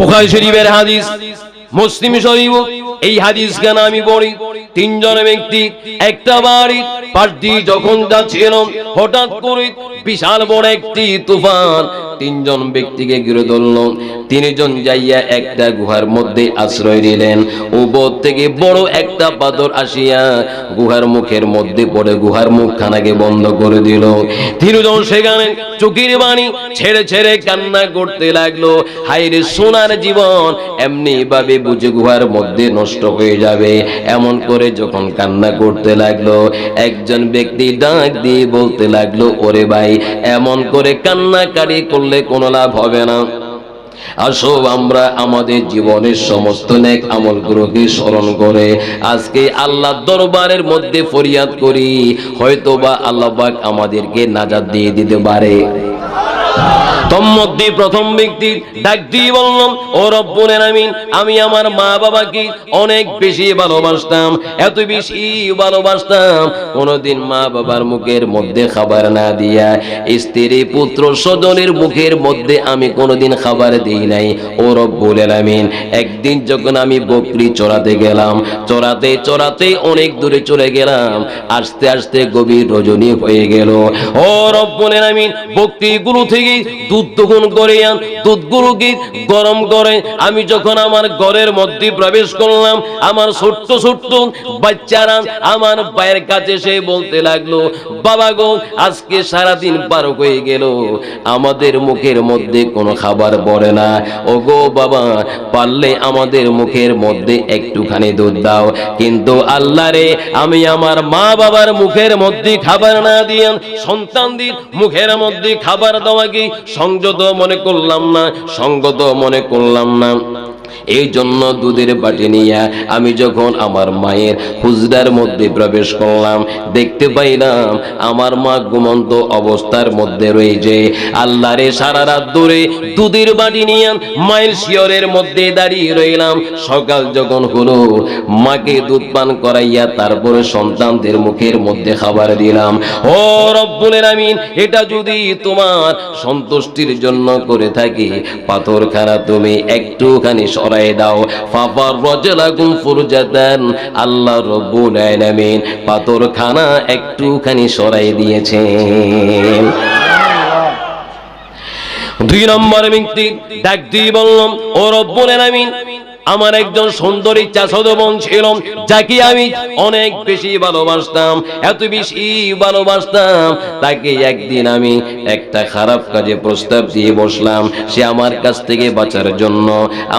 বুখারী শরীফের হাদিস মুসলিম শরীফ, এই হাদিস কেন আমি পড়ি? তিনজন ব্যক্তি, একটা বাড়ি পাশ দিয়ে যখন যাচ্ছিল, হঠাৎ করে বিশাল বড় একটি তুফান, তিনজন ব্যক্তিকে ঘিরে ধরল। তিনজন যাইয়া একটা গুহার মধ্যে আশ্রয় নিলেন। উপর থেকে বড় একটা পাথর আসিয়া গুহার মুখের মধ্যে পড়ে গুহার মুখখানাকে বন্ধ করে দিল। তিনজন সেখানে চোখের বাণী ছেড়ে ছেড়ে কান্না করতে লাগল। হাইরে সোনার জীবন এমনি ভাবে বুঝে গুহার মধ্যে নষ্ট হয়ে যাবে। এমন করে যখন কান্না করতে লাগল, একজন ব্যক্তি ডাক দিয়ে বলতে লাগল, ওরে ভাই, এমন করে কান্নাকারি করলে কোনো লাভ হবে না। আসো আমরা আমাদের জীবনের সমস্ত নেক আমলগুলোকে স্মরণ করে আজকে আল্লাহ দরবারের মধ্যে ফরিয়াদ করি। হয়তোবা আল্লাহ পাক আমাদেরকে নাজাত দিয়ে দিতে পারে। তন্মধ্যে প্রথম ব্যক্তি। ডাক দিয়ে বললাম, ও রব্বুল আমিন আমি আমার মা বাবাকে অনেক বেশি ভালোবাসতাম, এত বেশি ভালোবাসতাম। কোনদিন মা বাবার মুখের মধ্যে খাবার না দিয়া, স্ত্রী, পুত্র, স্বজনের মুখের মধ্যে আমি কোনোদিন খাবার দিই নাই। ও রব্বুল আমিন একদিন যখন আমি বকরি চড়াতে গেলাম, চড়াতে চড়াতে অনেক দূরে চলে গেলাম, আস্তে আস্তে গভীর রজনী হয়ে গেল। ও রব্বুল আমিন বকরিগুলো থেকে দুধ দহন করে আন দুধগুলোকে গরম করে? আমি যখন আমার ঘরের মধ্যে প্রবেশ করলাম, আমার ছোট্ট ছোট্ট বাচ্চারা আমার ভাইয়ের কাছে সে বলতে লাগল, বাবা গো, আজকে সারাদিন পার হয়ে গেল। আমাদের মুখের মধ্যে কোনো খাবার পড়ে না। ও গো বাবা, পারলে আমাদের মুখের মধ্যে একটুখানি দুধ দাও। কিন্তু আল্লাহ রে, আমি আমার মা বাবার মুখের মধ্যে খাবার না দিয়ে সন্তানদের মুখের মধ্যে খাবার দেওয়াকে সংযত মনে করলাম না সঙ্গত মনে করলাম না। এই জন্য দুধের বাটি নিয়ে আমি যখন আমার মায়ের হুজরার মধ্যে প্রবেশ করলাম, দেখতে পাইলাম আমার মা ঘুমন্ত অবস্থার মধ্যে রয়েছে। আল্লাহরে সারা রাত ধরে দুধের বাটি নিয়ে মায়ের শিয়রের মধ্যে দাঁড়িয়ে রইলাম। সকাল যখন হলো, মাকে দুধ পান করাইয়া তারপরে সন্তানদের মুখের মধ্যে খাবার দিলাম। ও রব্বুলের আমিন এটা যদি তোমার সন্তুষ্টির জন্য করে থাকি, পাথরখানা তুমি একটুখানি সরাই দাও। ফাফার রজলাকুম ফুরজাতান। আল্লাহ রব্বুল আলামিন পাথরখানা একটুখানি সরাই দিয়েছেন। দুই নম্বর ব্যক্তি ডাক দিয়ে বললাম, ও রব্বুল আলামিন আমার একজন সুন্দরী চাষদ বোন ছিল, যাকে আমি অনেক বেশি ভালোবাসতাম, এত বেশি ভালোবাসতাম, তাকে একদিন আমি একটা খারাপ কাজে প্রস্তাব দিয়ে বসলাম। সে আমার কাছ থেকে বাঁচার জন্য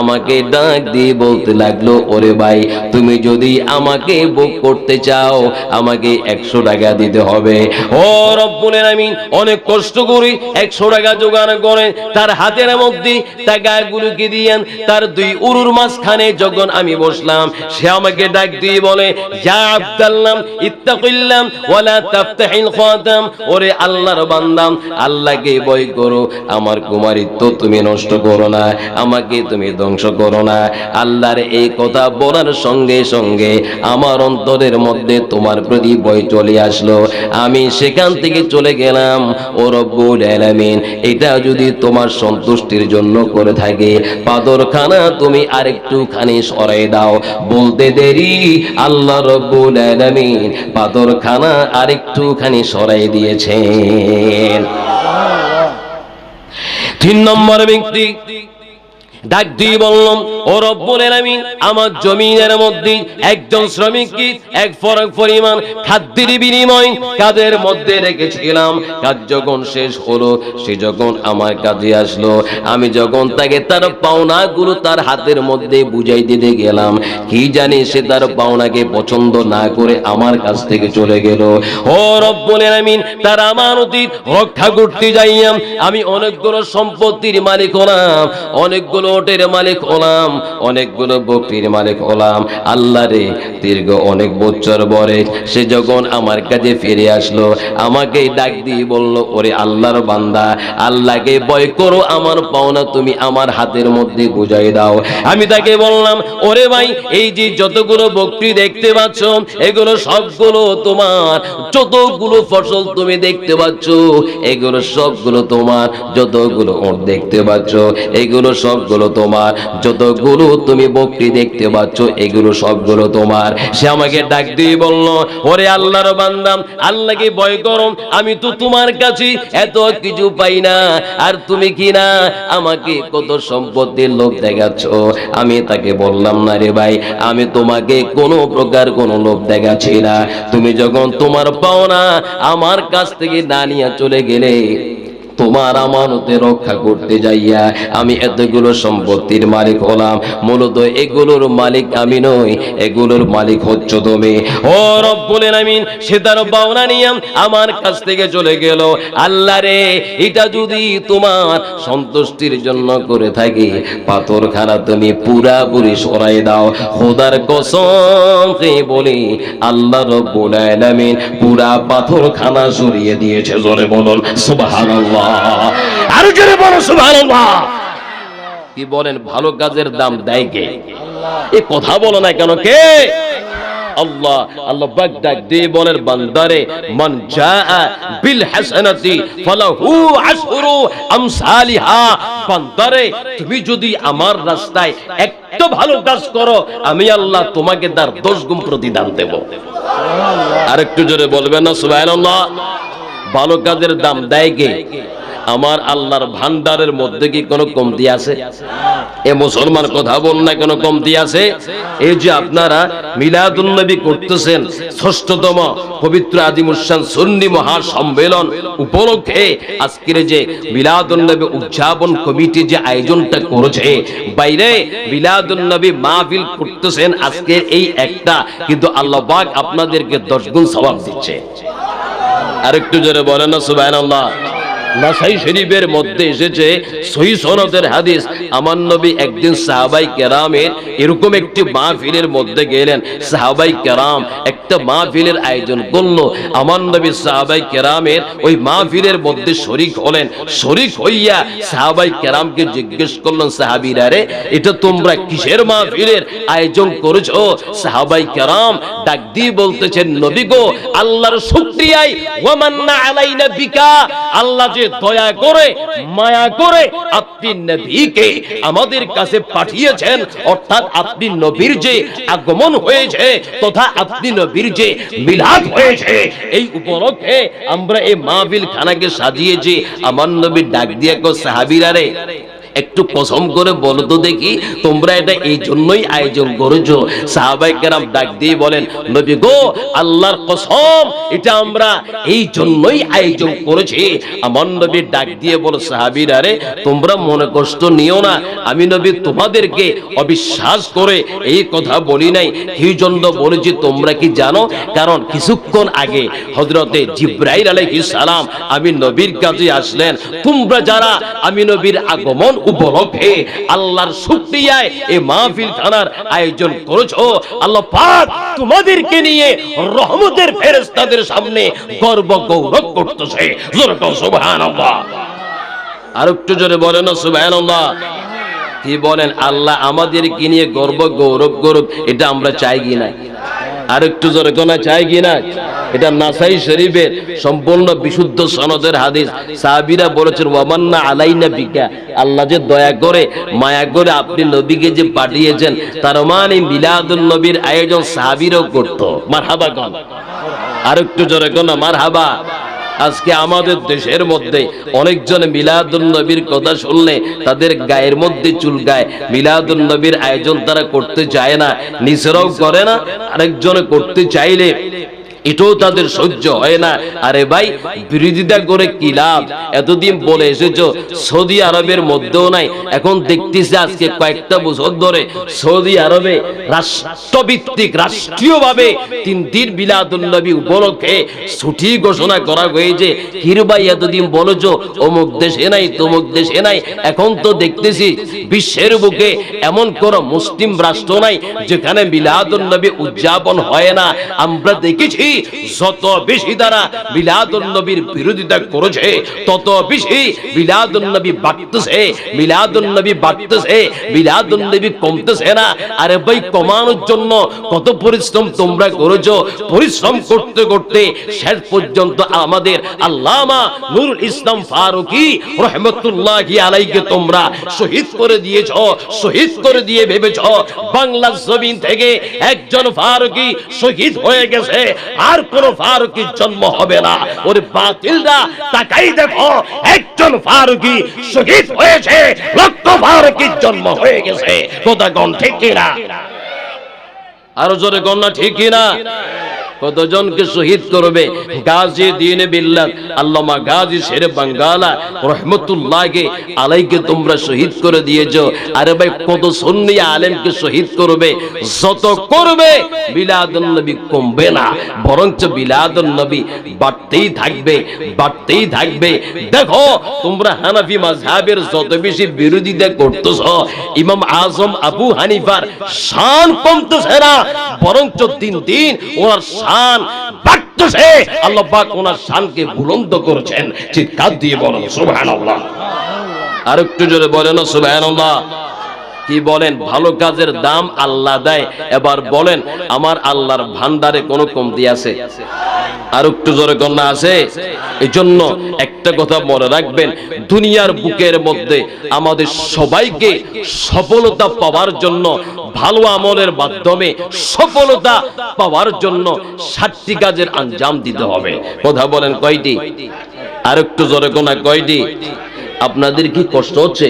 আমাকে ডাক দিয়ে বলতে লাগল, ওরে ভাই, তুমি যদি আমাকে বুক করতে চাও, আমাকে একশো টাকা দিতে হবে। ও রব্বুলের আমি অনেক কষ্ট করি একশো টাকা জোগাড় করে তার হাতের মধ্যে টাকাগুলোকে দিয়েন, তার দুই উরুর মাঝখানে যখন আমি বসলাম, সে আমাকে ডাক দিয়ে বলে যা আব্দাল্লাম, ইত্তাকিল্লাম, ওয়ালা তাফতাহিল খাতাম। ওরে আল্লাহর বান্দাম আল্লাহকে ভয় করো, আমার কুমারিত্ব তুমি নষ্ট করো না, আমাকে তুমি ধ্বংস করো না। আল্লাহর এই কথা বলার সঙ্গে সঙ্গে আমার অন্তরের মধ্যে তোমার প্রতি ভয় চলে আসলো। আমি সেখান থেকে চলে গেলাম। ও রব্বুল আলামিন, এটা যদি তোমার সন্তুষ্টির জন্য করে থাকে পাদরখানা তুমি আরেকটুখানি সরাই দাও। বলতে দেরি, আল্লাহ রব্বুল আলামিন পাথরখানা আরেকটুখানি সরাই দিয়েছেন। তিন নম্বর ব্যক্তি ডাক দিয়ে বললাম, ও রব্বুল আলামিন, আমার জমিনের মধ্যে একজন শ্রমিককে এক ফরক পরিমাণ খাদ্যের বিনিময় কাদের মধ্যে রেখেছিলাম। কাজ যখন শেষ হলো, সে যখন আমার কাজে আসলো, আমি যখন তাকে তার পাওনাগুলো তার হাতের মধ্যে বুঝাই দিতে গেলাম, কি জানি সে তার পাওনাকে পছন্দ না করে আমার কাছ থেকে চলে গেল। ও রব্বুল আলামিন, তার আমানতি রক্ষা করতে যাইয়াম, আমি অনেকগুলো সম্পত্তির মালিক হলাম, অনেকগুলো ওটের মালিক হলাম অনেকগুলো বকরির মালিক হলাম আল্লাহ রে, দীর্ঘ অনেক বছর পরে সে যখন আমার কাছে ফিরে আসলো আমাকে ডাক দিয়ে বলল, ওরে আল্লাহর বান্দা, আল্লাহকে ভয় করো, আমার পাওনা তুমি আমার হাতের মধ্যে বুঝাই দাও। আমি তাকে বললাম, ওরে ভাই, এই যে যতগুলো বকরি দেখতে পাচ্ছ, এগুলো সবগুলো তোমার, যতগুলো ফসল তুমি দেখতে পাচ্ছ, এগুলো সবগুলো তোমার, যতগুলো ওট দেখতে পাচ্ছ, এগুলো সবগুলো সবগুলো তোমার। যতগুলো তুমি বকরি দেখতে পাচ্ছ, এগুলো সবগুলো তোমার। সে আমাকে ডাক দিয়ে বলল, ওরে আল্লাহর বান্দাম আল্লাহকে ভয় করো আমি তো তোমার কাছে এত কিছু পাই না। আর তুমি কি না? আমাকে কত সম্পত্তির লোভ দেখাচ্ছ। আমি তাকে বললাম, না রে ভাই, আমি তোমাকে কোনো প্রকার কোনো লোভ দেখাচ্ছি না। তুমি যখন তোমার পাওনা আমার কাছ থেকে না নিয়ে চলে গেলে তোমার আমানতে রক্ষা করতে যাইয়া আমি এতগুলো সম্পত্তির মালিক হলাম। মূলত এগুলোর মালিক আমি নই, এগুলোর মালিক হচ্ছ তুমি। ও রব্বুল আমিন সে তার পাওনা নিয়ে আমার কাছ থেকে চলে গেল। আল্লাহ রে, এটা যদি তোমার সন্তুষ্টির জন্য করে থাকি পাথরখানা তুমি পুরাপুরি সরাই দাও। খোদার কসম বলি, আল্লাহ রব্বুল আলামিন পুরা পাথরখানা সরিয়ে দিয়েছে, জোরে বলুন, সুবহানাল্লাহ। আর জোরে বলো, সুবহানাল্লাহ। কি বলেন, ভালো কাজের দাম দেয় কে? এ কথা বলো না কেন কে? আল্লাহ আল্লাহ ডাক দিয়ে বলেন, বান্দারে, মান জাআ বিল হাসানাতি ফালাহু আমসালিহা। বান্দারে, তুমি যদি আমার রাস্তায় একটা ভালো কাজ করো, আমি আল্লাহ তোমাকে তার 10 গুণ প্রতিদান দেব। আরেকটু জোরে বলবেন না, সুবহানাল্লাহ? ভালো কাজের দাম দেয় কে? আমার আল্লাহর ভান্ডারের মধ্যে কি কোনো কমতি আছে? এ মুসলমান কথা বল না, কোনো কমতি আছে? এই যে আপনারা মিলাদুন নবী করতেছেন, ষষ্ঠতম পবিত্র আদিমুসান সুন্নি মহা সম্মেলন উপলক্ষে আজকের যে মিলাদুন নবী উদযাপন কমিটি যে আয়োজনটা করেছে, বাইরে মিলাদুন নবী মাহফিল করতেছেন আজকে এই একটা, কিন্তু আল্লাহ পাক আপনাদেরকে দশ গুণ সওয়াব দিচ্ছে। আরেকটু জোরে বলেন না, সুবহানাল্লাহ। নাসাই শরীফের মধ্যে এসেছে, সহি সনদের হাদিস। আমার নবী একদিন সাহাবাই কেরামের এরকম একটি মাহফিলের মধ্যে গেলেন। সাহাবাই কেরাম একটা মাহফিলের আয়োজন করল। আমার নবী সাহাবাই কেরামের ওই মাহফিলের মধ্যে শরিক হলেন। শরিক হইয়া সাহাবাই কেরামকে জিজ্ঞেস করলেন, সাহাবিরা রে, এটা তোমরা কিসের মাহফিলের আয়োজন করেছ? সাহাবাই কেরাম ডাক দিয়ে বলতেছেন, নবী গো, আল্লাহর শুকরিয়ায় ওয়ামান্না আলাইনা বিকা। আল্লাহ যে দয়া করে, মায়া করে আপনি নবীকে আমাদের কাছে পাঠিয়েছেন। অর্থাৎ আপনি নবীর যে আগমন হয়েছে তথা আপনি নবীর যে মিলাদ হয়েছে, এই উপলক্ষে আমরা এই মাহবিল খানাকে সাজিয়েছি। আমার নবীর ডাক দিয়ে সাহাবীরা রে একটু কসম করে বলো তো দেখি, তোমরা এটা এই জন্যই আয়োজন করেছ। সাহাবাই কেরাম ডাক দিয়ে বলেন, নবী গো, আল্লাহর কসম, এটা আমরা এই জন্যই আয়োজন করেছি। আমার নবী ডাক দিয়ে বলো, সাহাবিরা রে, তোমরা মনে কষ্ট নিও না, আমি নবী তোমাদেরকে অবিশ্বাস করে এই কথা বলি নাই। কি জন্য বলেছি তোমরা কি জানো? কারণ কিছুক্ষণ আগে হজরতে জিব্রাইল আলাইহিস সালাম আমি নবীর কাছে আসলেন। তোমরা যারা আমি নবীর আগমন উপলক্ষে আল্লাহর শুকরিয়ায় এই মাহফিল খানার আয়োজন করেছ। আল্লাহ পাক তোমাদেরকে নিয়ে রহমতের ফেরেশতাদের সামনে গর্ব গৌরব করতেছে। আর একটু জোরে বলেন সুবহানাল্লাহ। কি বলেন? আল্লাহ আমাদেরকে নিয়ে গর্ব গৌরব গৌরব, এটা আমরা চাই কি না? আর একটু জোরে কোনা চাই কি না এটা নাসাই শরীফের সম্পূর্ণ বিশুদ্ধ সনদের হাদিস। সাহাবীরা বলেছেন, ওয়ামান্না আলাইনা বিকা? আল্লাহ যে দয়া করে, মায়া করে আপনি নবীকে যে পাঠিয়েছেন, তার মানে মিলাদুল নবীর আয়োজন সাহাবীরাও করতো। মারহাবা হাবা আর একটু জোরে কোনা মারহাবা। আজকে আমাদের দেশের মধ্যে অনেকজন মিলাদুল নবীর কথা শুনলে তাদের গায়ের মধ্যে চুল গায়। মিলাদুল নবীর আয়োজন তারা করতে চায় না, নিজেরাও করে না, আরেকজনে করতে চাইলে এটাও তাদের সহ্য হয় না। আরে ভাই, বিরোধিতা করে কি লাভ? এতদিন বলে এসেছ, সৌদি আরবের মধ্যেও নাই। এখন দেখতেছি আজকে কয়েকটা বছর ধরে সৌদি আরবে রাষ্ট্রভিত্তিক, রাষ্ট্রীয়ভাবে তিন দিন বিলাদুল নবী উপলক্ষে ছুটি ঘোষণা করা হয়েছে। হিরবাই এতদিন বলেছ, অমুক দেশে নাই, তমুক দেশে নাই। এখন তো দেখতেছি বিশ্বের বুকে এমন কোন মুসলিম রাষ্ট্র নাই যেখানে মিলাদুল নবী উদযাপন হয় না। আমরা দেখেছি যত বেশি তারা মিলাদুন নবীর বিরোধিতা করেছে, তত বেশি মিলাদুন নবী বাড়তেছে, মিলাদুন নবী বাড়তেছে, মিলাদুন নবী কমতেছে না। আরে ভাই, কমানোর জন্য কত পরিশ্রম তোমরা করেছ? পরিশ্রম করতে করতে শেষ পর্যন্ত আমাদের আল্লামা নুরুল ইসলাম ফারুকি রহমতুল্লাহি আলাইকে তোমরা শহীদ করে দিয়েছ, শহীদ করে দিয়ে ভেবেছ বাংলা জমিন থেকে একজন ফারুকি শহীদ হয়ে গেছে। আর কোন ফারুকির জন্ম হবে না। ওরে বাতিলরা, তাকাই দেখো, একজন ফারুকি শহীদ হয়েছে, লক্ষ ফারুকির জন্ম হয়ে গেছে। কোথা গণ ঠিক কিনা? আরও জোরে গণনা ঠিক কিনা? কতজনকে শহীদ করবে? গাজী দিন বিল্লাত আল্লামা গাজী শেরে বাঙ্গালা রহমতুল্লাহকে আলাইকে তোমরা শহীদ করে দিয়েছ। আরে ভাই, কত সুন্নি আলেমকে শহীদ করবে? যত করবে, বিলাদুন নবী কমবে না। বরঞ্চ বিলাদুন নবী বাড়তেই থাকবে বাড়তেই থাকবে। দেখো, তোমরা হানাফি মাযহাবের যত বেশি বিরোধিতা করতেছ, ইমাম আজম আবু হানিফার শান কমতেছে না। বরঞ্চ দিন দিন ওনার শান বাড়তেছে আল্লাহ পাক ওনার শানকে বুলন্দ করেছেন। চিৎকার দিয়ে বলেন, সুবহানাল্লাহ। আর একটু জোরে বলেন, সুবহানাল্লাহ। কি বলেন? ভালো কাজের দাম আল্লাহ দেয়। এবার বলেন, আমার আল্লাহর ভান্ডারে কোনো কমতি আছে? আর একটু জোরে কন্যা আছে? এই জন্য একটা কথা মনে রাখবেন, দুনিয়ার বুকের মধ্যে আমাদের সবাইকে সফলতা পাওয়ার জন্য ভালো আমলের মাধ্যমে সফলতা পাওয়ার জন্য সাতটি কাজের আঞ্জাম দিতে হবে। কথা বলেন কয়টি? আর একটু জোরে কোনা কয়টি? আপনাদের কি কষ্ট হচ্ছে?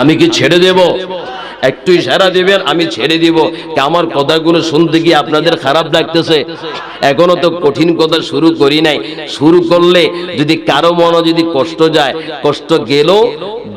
আমি কি ছেড়ে দেব? একটু ইশারা দিবেন, আমি ছেড়ে দিব। আমার কথাগুলো শুনতে গিয়ে আপনাদের খারাপ লাগতেছে। এখনও তো কঠিন কথা শুরু করি নাই। শুরু করলে যদি কারও মনে যদি কষ্ট যায়, কষ্ট গেল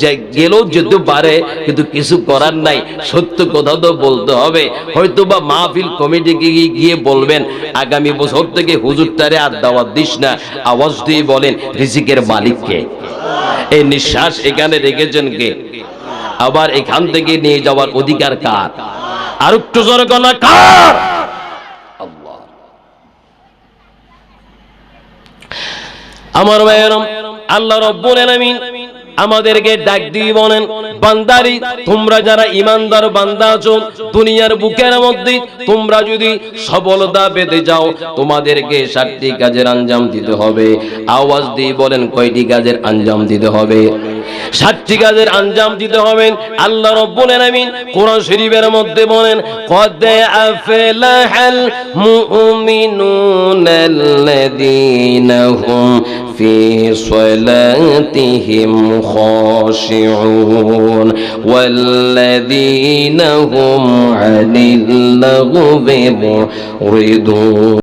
যে, গেলেও যেতে পারে, কিন্তু কিছু করার নাই। সত্য কথা তো বলতে হবে। হয়তো বা মাহফিল কমিটিকে গিয়ে বলবেন, আগামী বছর থেকে হুজুরটারে আর দাওয়াত দিস না। আওয়াজ দিয়ে বলেন, রিজিকের মালিককে। এই নিঃশ্বাস এখানে রেখেছেন কে? আবার এখান থেকে নিয়ে যাওয়ার অধিকার কার? আর একটু জোরে গলা কার? আমার ভাই আল্লাহ রব্বুল আলামিন আমাদেরকে ডাক দিয়ে বলেন, বান্দারি, তোমরা যারা ইমানদার বান্দা আছো, দুনিয়ার বুকের মধ্যে তোমরা যদি সফলতা পেতে যাও তোমাদেরকে সাতটি কাজের আঞ্জাম দিতে হবে। আওয়াজ দিয়ে বলেন, কয়টি কাজের আঞ্জাম দিতে হবে? সাতটি কাজের আঞ্জাম দিতে হবে। আল্লাহ রব্বুল আলামিন কোরআন শরীফের মধ্যে বলেন, কদ আফলাহাল মুমিনুনাল্লাযীনা হুম في صلاتهم خاشعون والذين هم عن اللغو معرضون